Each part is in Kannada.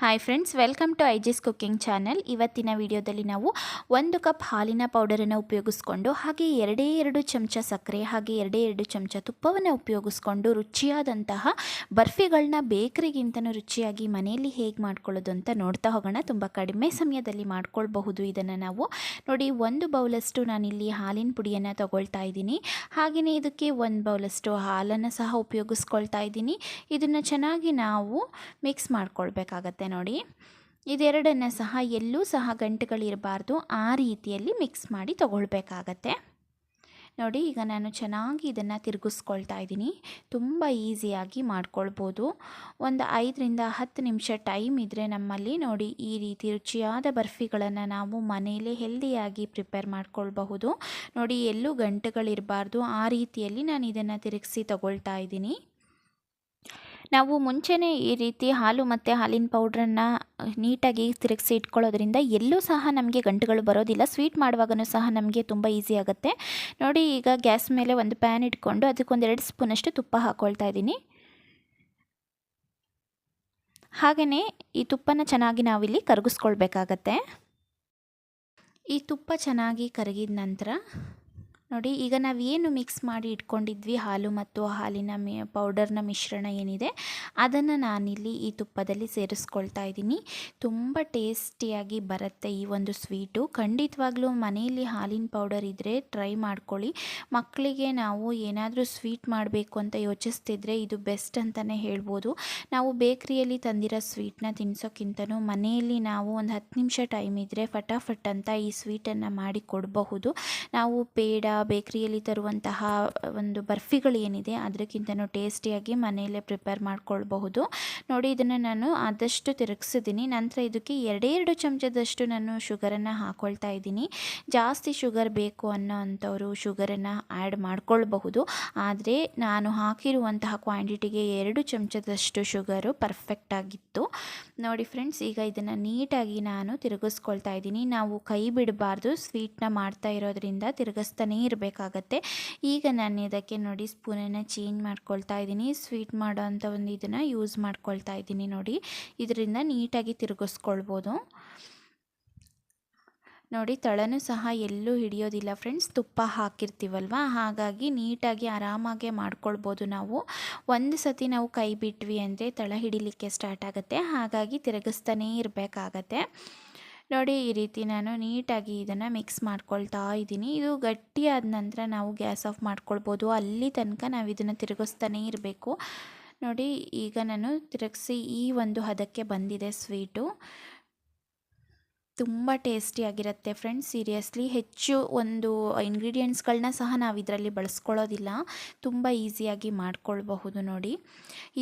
ಹಾಯ್ ಫ್ರೆಂಡ್ಸ್ ವೆಲ್ಕಮ್ ಟು ಐಜಿಸ್ ಕುಕ್ಕಿಂಗ್ ಚಾನೆಲ್ ಇವತ್ತಿನ ವಿಡಿಯೋದಲ್ಲಿ ನಾವು ಒಂದು ಕಪ್ ಹಾಲಿನ ಪೌಡರನ್ನು ಉಪಯೋಗಿಸ್ಕೊಂಡು, ಹಾಗೆ ಎರಡೇ ಎರಡು ಚಮಚ ಸಕ್ಕರೆ, ಹಾಗೆ ಎರಡೇ ಎರಡು ಚಮಚ ತುಪ್ಪವನ್ನು ಉಪಯೋಗಿಸ್ಕೊಂಡು, ರುಚಿಯಾದಂತಹ ಬರ್ಫಿಗಳನ್ನ ಬೇಕರಿಗಿಂತನೂ ರುಚಿಯಾಗಿ ಮನೆಯಲ್ಲಿ ಹೇಗೆ ಮಾಡ್ಕೊಳ್ಳೋದು ಅಂತ ನೋಡ್ತಾ ಹೋಗೋಣ. ತುಂಬ ಕಡಿಮೆ ಸಮಯದಲ್ಲಿ ಮಾಡ್ಕೊಳ್ಬಹುದು. ಇದನ್ನು ನಾವು ನೋಡಿ, ಒಂದು ಬೌಲಷ್ಟು ನಾನಿಲ್ಲಿ ಹಾಲಿನ ಪುಡಿಯನ್ನು ತಗೊಳ್ತಾ ಇದ್ದೀನಿ. ಹಾಗೆಯೇ ಇದಕ್ಕೆ ಒಂದು ಬೌಲಷ್ಟು ಹಾಲನ್ನು ಸಹ ಉಪಯೋಗಿಸ್ಕೊಳ್ತಾ ಇದ್ದೀನಿ. ಇದನ್ನು ಚೆನ್ನಾಗಿ ನಾವು ಮಿಕ್ಸ್ ಮಾಡ್ಕೊಳ್ಬೇಕಾಗತ್ತೆ. ನೋಡಿ. ಇದೆರಡನ್ನು ಸಹ ಎಲ್ಲೂ ಸಹ ಗಂಟುಗಳಿರಬಾರ್ದು. ಆ ರೀತಿಯಲ್ಲಿ ಮಿಕ್ಸ್ ಮಾಡಿ ತಗೊಳ್ಬೇಕಾಗತ್ತೆ. ನೋಡಿ, ಈಗ ನಾನು ಚೆನ್ನಾಗಿ ಇದನ್ನು ತಿರುಗಿಸ್ಕೊಳ್ತಾ ಇದ್ದೀನಿ. ತುಂಬ ಈಸಿಯಾಗಿ ಮಾಡ್ಕೊಳ್ಬೋದು. ಒಂದು ಐದರಿಂದ ಹತ್ತು ನಿಮಿಷ ಟೈಮ್ ಇದ್ದರೆ ನಮ್ಮಲ್ಲಿ ನೋಡಿ ಈ ರೀತಿ ರುಚಿಯಾದ ಬರ್ಫಿಗಳನ್ನು ನಾವು ಮನೆಯಲ್ಲೇ ಹೆಲ್ದಿಯಾಗಿ ಪ್ರಿಪೇರ್ ಮಾಡ್ಕೊಳ್ಬಹುದು. ನೋಡಿ, ಎಲ್ಲೂ ಗಂಟುಗಳಿರಬಾರ್ದು. ಆ ರೀತಿಯಲ್ಲಿ ನಾನು ಇದನ್ನು ತಿರುಗಿಸಿ ತಗೊಳ್ತಾ ಇದ್ದೀನಿ. ನಾವು ಮುಂಚೆನೇ ಈ ರೀತಿ ಹಾಲು ಮತ್ತು ಹಾಲಿನ ಪೌಡ್ರನ್ನು ನೀಟಾಗಿ ತಿರುಗಿಸಿ ಇಟ್ಕೊಳ್ಳೋದ್ರಿಂದ ಎಲ್ಲೂ ಸಹ ನಮಗೆ ಗಂಟುಗಳು ಬರೋದಿಲ್ಲ. ಸ್ವೀಟ್ ಮಾಡುವಾಗನೂ ಸಹ ನಮಗೆ ತುಂಬ ಈಸಿ ಆಗುತ್ತೆ. ನೋಡಿ, ಈಗ ಗ್ಯಾಸ್ ಮೇಲೆ ಒಂದು ಪ್ಯಾನ್ ಇಟ್ಕೊಂಡು ಅದಕ್ಕೊಂದೆರಡು ಸ್ಪೂನಷ್ಟು ತುಪ್ಪ ಹಾಕ್ಕೊಳ್ತಾ ಇದ್ದೀನಿ. ಹಾಗೆಯೇ ಈ ತುಪ್ಪನ ಚೆನ್ನಾಗಿ ನಾವಿಲ್ಲಿ ಕರಗಿಸ್ಕೊಳ್ಬೇಕಾಗತ್ತೆ. ಈ ತುಪ್ಪ ಚೆನ್ನಾಗಿ ಕರಗಿದ ನಂತರ ನೋಡಿ, ಈಗ ನಾವು ಏನು ಮಿಕ್ಸ್ ಮಾಡಿ ಇಟ್ಕೊಂಡಿದ್ವಿ, ಹಾಲು ಮತ್ತು ಹಾಲಿನ ಮಿ ಪೌಡರ್ನ ಮಿಶ್ರಣ ಏನಿದೆ, ಅದನ್ನು ನಾನಿಲ್ಲಿ ಈ ತುಪ್ಪದಲ್ಲಿ ಸೇರಿಸ್ಕೊಳ್ತಾ ಇದ್ದೀನಿ. ತುಂಬ ಟೇಸ್ಟಿಯಾಗಿ ಬರುತ್ತೆ ಈ ಒಂದು ಸ್ವೀಟು. ಖಂಡಿತವಾಗ್ಲೂ ಮನೆಯಲ್ಲಿ ಹಾಲಿನ ಪೌಡರ್ ಇದ್ದರೆ ಟ್ರೈ ಮಾಡ್ಕೊಳ್ಳಿ. ಮಕ್ಕಳಿಗೆ ನಾವು ಏನಾದರೂ ಸ್ವೀಟ್ ಮಾಡಬೇಕು ಅಂತ ಯೋಚಿಸ್ತಿದ್ರೆ ಇದು ಬೆಸ್ಟ್ ಅಂತಲೇ ಹೇಳ್ಬೋದು. ನಾವು ಬೇಕ್ರಿಯಲ್ಲಿ ತಂದಿರೋ ಸ್ವೀಟ್ನ ತಿನ್ಸೋಕ್ಕಿಂತನೂ ಮನೆಯಲ್ಲಿ ನಾವು ಒಂದು ಹತ್ತು ನಿಮಿಷ ಟೈಮ್ ಇದ್ದರೆ ಫಟಾಫಟ್ ಅಂತ ಈ ಸ್ವೀಟನ್ನು ಮಾಡಿ ಕೊಡಬಹುದು. ನಾವು ಪೇಡ ಬೇಕ್ರಿಯಲ್ಲಿ ತರುವಂತಹ ಒಂದು ಬರ್ಫಿಗಳು ಏನಿದೆ ಅದಕ್ಕಿಂತನೂ ಟೇಸ್ಟಿಯಾಗಿ ಮನೆಯಲ್ಲೇ ಪ್ರಿಪೇರ್ ಮಾಡ್ಕೊಳ್ಬಹುದು. ನೋಡಿ, ಇದನ್ನು ನಾನು ಆದಷ್ಟು ತಿರುಗಿಸಿದ್ದೀನಿ. ನಂತರ ಇದಕ್ಕೆ ಎರಡೇ ಎರಡು ಚಮಚದಷ್ಟು ನಾನು ಶುಗರನ್ನು ಹಾಕ್ಕೊಳ್ತಾ ಇದ್ದೀನಿ. ಜಾಸ್ತಿ ಶುಗರ್ ಬೇಕು ಅನ್ನೋ ಅಂಥವರು ಶುಗರನ್ನು ಆ್ಯಡ್ ಮಾಡ್ಕೊಳ್ಬಹುದು. ಆದರೆ, ನಾನು ಹಾಕಿರುವಂತಹ ಕ್ವಾಂಟಿಟಿಗೆ ಎರಡು ಚಮಚದಷ್ಟು ಶುಗರು ಪರ್ಫೆಕ್ಟ್ ಆಗಿತ್ತು. ನೋಡಿ ಫ್ರೆಂಡ್ಸ್, ಈಗ ಇದನ್ನು ನೀಟಾಗಿ ನಾನು ತಿರುಗಿಸ್ಕೊಳ್ತಾ ಇದ್ದೀನಿ. ನಾವು ಕೈ ಬಿಡಬಾರ್ದು. ಸ್ವೀಟ್ನ ಮಾಡ್ತಾ ಇರೋದ್ರಿಂದ ತಿರುಗಿಸ್ತಾನೇ ಇರಬೇಕಾಗತ್ತೆ. ಈಗ ನಾನು ಇದಕ್ಕೆ ನೋಡಿ ಸ್ಪೂನನ್ನು ಚೇಂಜ್ ಮಾಡ್ಕೊಳ್ತಾ ಇದ್ದೀನಿ. ಸ್ವೀಟ್ ಮಾಡೋ ಒಂದು ಇದನ್ನು ಯೂಸ್ ಮಾಡ್ಕೊಳ್ತಾ ಇದ್ದೀನಿ ನೋಡಿ. ಇದರಿಂದ ನೀಟಾಗಿ ತಿರುಗಿಸ್ಕೊಳ್ಬೋದು. ನೋಡಿ, ತಳನೂ ಸಹ ಎಲ್ಲೂ ಹಿಡಿಯೋದಿಲ್ಲ ಫ್ರೆಂಡ್ಸ್. ತುಪ್ಪ ಹಾಕಿರ್ತೀವಲ್ವ? ಹಾಗಾಗಿ ನೀಟಾಗಿ ಆರಾಮಾಗೆ ಮಾಡ್ಕೊಳ್ಬೋದು ನಾವು. ಒಂದು ಸತಿ ನಾವು ಕೈ ಬಿಟ್ವಿ ಅಂದರೆ ತಳ ಹಿಡಿಲಿಕ್ಕೆ ಸ್ಟಾರ್ಟ್ ಆಗುತ್ತೆ. ಹಾಗಾಗಿ ತಿರುಗಿಸ್ತಾನೇ ಇರಬೇಕಾಗತ್ತೆ. ನೋಡಿ ಈ ರೀತಿ ನಾನು ನೀಟಾಗಿ ಇದನ್ನು ಮಿಕ್ಸ್ ಮಾಡ್ಕೊಳ್ತಾ ಇದ್ದೀನಿ. ಇದು ಗಟ್ಟಿಯಾದ ನಂತರ ನಾವು ಗ್ಯಾಸ್ ಆಫ್ ಮಾಡ್ಕೊಳ್ಬೋದು. ಅಲ್ಲಿ ತನಕ ನಾವು ಇದನ್ನು ತಿರುಗಿಸ್ತಾನೇ ಇರಬೇಕು. ನೋಡಿ, ಈಗ ನಾನು ತಿರುಗಿಸಿ ಈ ಒಂದು ಹದಕ್ಕೆ ಬಂದಿದೆ ಸ್ವೀಟು ತುಂಬ ಟೇಸ್ಟಿಯಾಗಿರುತ್ತೆ ಫ್ರೆಂಡ್ಸ್ ಸೀರಿಯಸ್ಲಿ ಹೆಚ್ಚು ಒಂದು ಇಂಗ್ರೀಡಿಯೆಂಟ್ಸ್ಗಳನ್ನ ಸಹ ನಾವು ಇದರಲ್ಲಿ ಬಳಸ್ಕೊಳ್ಳೋದಿಲ್ಲ. ತುಂಬ ಈಸಿಯಾಗಿ ಮಾಡ್ಕೊಳ್ಬಹುದು ನೋಡಿ.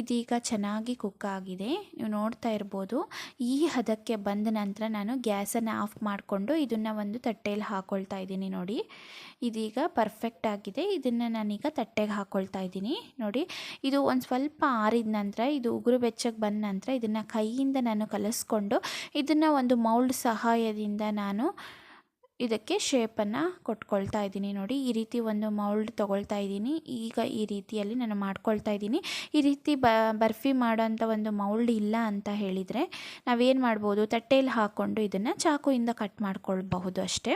ಇದೀಗ ಚೆನ್ನಾಗಿ ಕುಕ್ ಆಗಿದೆ. ನೀವು ನೋಡ್ತಾ ಇರ್ಬೋದು. ಈ ಹದಕ್ಕೆ ಬಂದ ನಂತರ ನಾನು ಗ್ಯಾಸನ್ನು ಆಫ್ ಮಾಡಿಕೊಂಡು ಇದನ್ನು ಒಂದು ತಟ್ಟೆಯಲ್ಲಿ ಹಾಕ್ಕೊಳ್ತಾ ಇದ್ದೀನಿ ನೋಡಿ. ಇದೀಗ ಪರ್ಫೆಕ್ಟ್ ಆಗಿದೆ. ಇದನ್ನು ನಾನೀಗ ತಟ್ಟೆಗೆ ಹಾಕ್ಕೊಳ್ತಾ ಇದ್ದೀನಿ ನೋಡಿ. ಇದು ಒಂದು ಸ್ವಲ್ಪ ಆರಿದ ನಂತರ, ಇದು ಉಗುರು ಬೆಚ್ಚಗೆ ಬಂದ ನಂತರ ಇದನ್ನು ಕೈಯಿಂದ ನಾನು ಕಲಿಸ್ಕೊಂಡು ಇದನ್ನು ಒಂದು ಮೌಲ್ಡ್ ಸಹಾಯದಿಂದ ನಾನು ಇದಕ್ಕೆ ಶೇಪನ್ನು ಕೊಟ್ಕೊಳ್ತಾ ಇದ್ದೀನಿ. ನೋಡಿ, ಈ ರೀತಿ ಒಂದು ಮೌಲ್ಡ್ ತೊಗೊಳ್ತಾ ಇದ್ದೀನಿ. ಈಗ ಈ ರೀತಿಯಲ್ಲಿ ನಾನು ಮಾಡ್ಕೊಳ್ತಾ ಇದ್ದೀನಿ. ಈ ರೀತಿ ಬರ್ಫಿ ಮಾಡೋಂಥ ಒಂದು ಮೌಲ್ಡ್ ಇಲ್ಲ ಅಂತ ಹೇಳಿದರೆ ನಾವೇನು ಮಾಡ್ಬೋದು? ತಟ್ಟೆಯಲ್ಲಿ ಹಾಕ್ಕೊಂಡು ಇದನ್ನು ಚಾಕುಯಿಂದ ಕಟ್ ಮಾಡ್ಕೊಳ್ಬಹುದು ಅಷ್ಟೇ.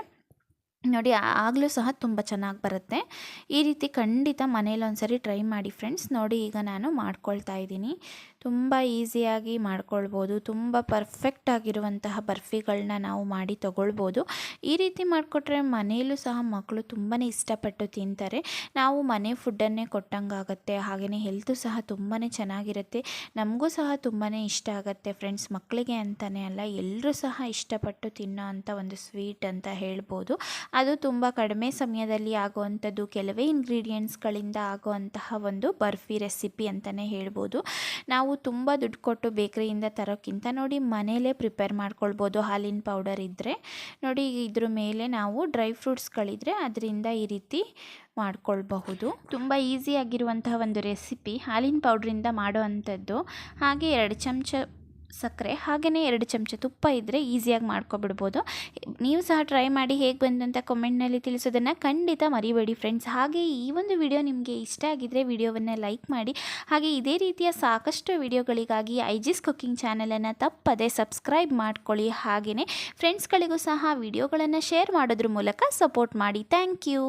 ನೋಡಿ ಆಗಲೂ ಸಹ ತುಂಬ ಚೆನ್ನಾಗಿ ಬರುತ್ತೆ. ಈ ರೀತಿ ಖಂಡಿತ ಮನೇಲಿ ಒಂದ್ಸರಿ ಟ್ರೈ ಮಾಡಿ ಫ್ರೆಂಡ್ಸ್. ನೋಡಿ, ಈಗ ನಾನು ಮಾಡ್ಕೊಳ್ತಾ ಇದ್ದೀನಿ. ತುಂಬ ಈಸಿಯಾಗಿ ಮಾಡ್ಕೊಳ್ಬೋದು, ತುಂಬ ಪರ್ಫೆಕ್ಟ್ ಆಗಿರುವಂತಹ ಬರ್ಫಿಗಳನ್ನ ನಾವು ಮಾಡಿ ತಗೊಳ್ಬೋದು. ಈ ರೀತಿ ಮಾಡಿಕೊಟ್ರೆ ಮನೆಯಲ್ಲೂ ಸಹ ಮಕ್ಕಳು ತುಂಬಾ ಇಷ್ಟಪಟ್ಟು ತಿಂತಾರೆ. ನಾವು ಮನೆ ಫುಡ್ಡನ್ನೇ ಕೊಟ್ಟಂಗಾಗತ್ತೆ ಹಾಗೆಯೇ ಹೆಲ್ತು ಸಹ ತುಂಬಾ ಚೆನ್ನಾಗಿರುತ್ತೆ. ನಮಗೂ ಸಹ ತುಂಬಾ ಇಷ್ಟ ಆಗುತ್ತೆ ಫ್ರೆಂಡ್ಸ್ ಮಕ್ಕಳಿಗೆ ಅಂತಲೇ ಅಲ್ಲ ಎಲ್ಲರೂ ಸಹ ಇಷ್ಟಪಟ್ಟು ತಿನ್ನೋ ಅಂಥ ಒಂದು ಸ್ವೀಟ್ ಅಂತ ಹೇಳ್ಬೋದು. ಅದು ತುಂಬ ಕಡಿಮೆ ಸಮಯದಲ್ಲಿ ಆಗುವಂಥದ್ದು, ಕೆಲವೇ ಇಂಗ್ರೀಡಿಯೆಂಟ್ಸ್ಗಳಿಂದ ಆಗುವಂತಹ ಒಂದು ಬರ್ಫಿ ರೆಸಿಪಿ ಅಂತಲೇ ಹೇಳ್ಬೋದು. ನಾವು ತುಂಬ ದುಡ್ಡು ಕೊಟ್ಟು ಬೇಕ್ರಿಯಿಂದ ತರೋಕ್ಕಿಂತ ನೋಡಿ ಮನೆಯಲ್ಲೇ ಪ್ರಿಪೇರ್ ಮಾಡ್ಕೊಳ್ಬೋದು ಹಾಲಿನ ಪೌಡರ್ ಇದ್ದರೆ ನೋಡಿ ಇದ್ರ ಮೇಲೆ ನಾವು ಡ್ರೈ ಫ್ರೂಟ್ಸ್ಗಳಿದ್ರೆ ಅದರಿಂದ ಈ ರೀತಿ ಮಾಡ್ಕೊಳ್ಬಹುದು. ತುಂಬ ಈಸಿಯಾಗಿರುವಂತಹ ಒಂದು ರೆಸಿಪಿ ಹಾಲಿನ ಪೌಡ್ರಿಂದ ಮಾಡೋ ಅಂಥದ್ದು ಹಾಗೆ ಎರಡು ಚಮಚ ಸಕ್ಕರೆ ಹಾಗೆಯೇ ಎರಡು ಚಮಚ ತುಪ್ಪ ಇದ್ದರೆ ಈಸಿಯಾಗಿ ಮಾಡ್ಕೊಬಿಡ್ಬೋದು. ನೀವು ಸಹ ಟ್ರೈ ಮಾಡಿ ಹೇಗೆ ಬಂದಂಥ ಕಮೆಂಟ್ನಲ್ಲಿ ತಿಳಿಸೋದನ್ನು ಖಂಡಿತ ಮರಿಬೇಡಿ ಫ್ರೆಂಡ್ಸ್ ಹಾಗೆ ಈ ಒಂದು ವಿಡಿಯೋ ನಿಮಗೆ ಇಷ್ಟ ಆಗಿದ್ದರೆ ವಿಡಿಯೋವನ್ನು ಲೈಕ್ ಮಾಡಿ. ಹಾಗೆ ಇದೇ ರೀತಿಯ ಸಾಕಷ್ಟು ವಿಡಿಯೋಗಳಿಗಾಗಿ ಐಜಿಸ್ ಕುಕ್ಕಿಂಗ್ ಚಾನಲನ್ನು ತಪ್ಪದೆ ಸಬ್ಸ್ಕ್ರೈಬ್ ಮಾಡ್ಕೊಳ್ಳಿ. ಹಾಗೆಯೇ ಫ್ರೆಂಡ್ಸ್ಗಳಿಗೂ ಸಹ ವಿಡಿಯೋಗಳನ್ನು ಶೇರ್ ಮಾಡೋದ್ರ ಮೂಲಕ ಸಪೋರ್ಟ್ ಮಾಡಿ. Thank you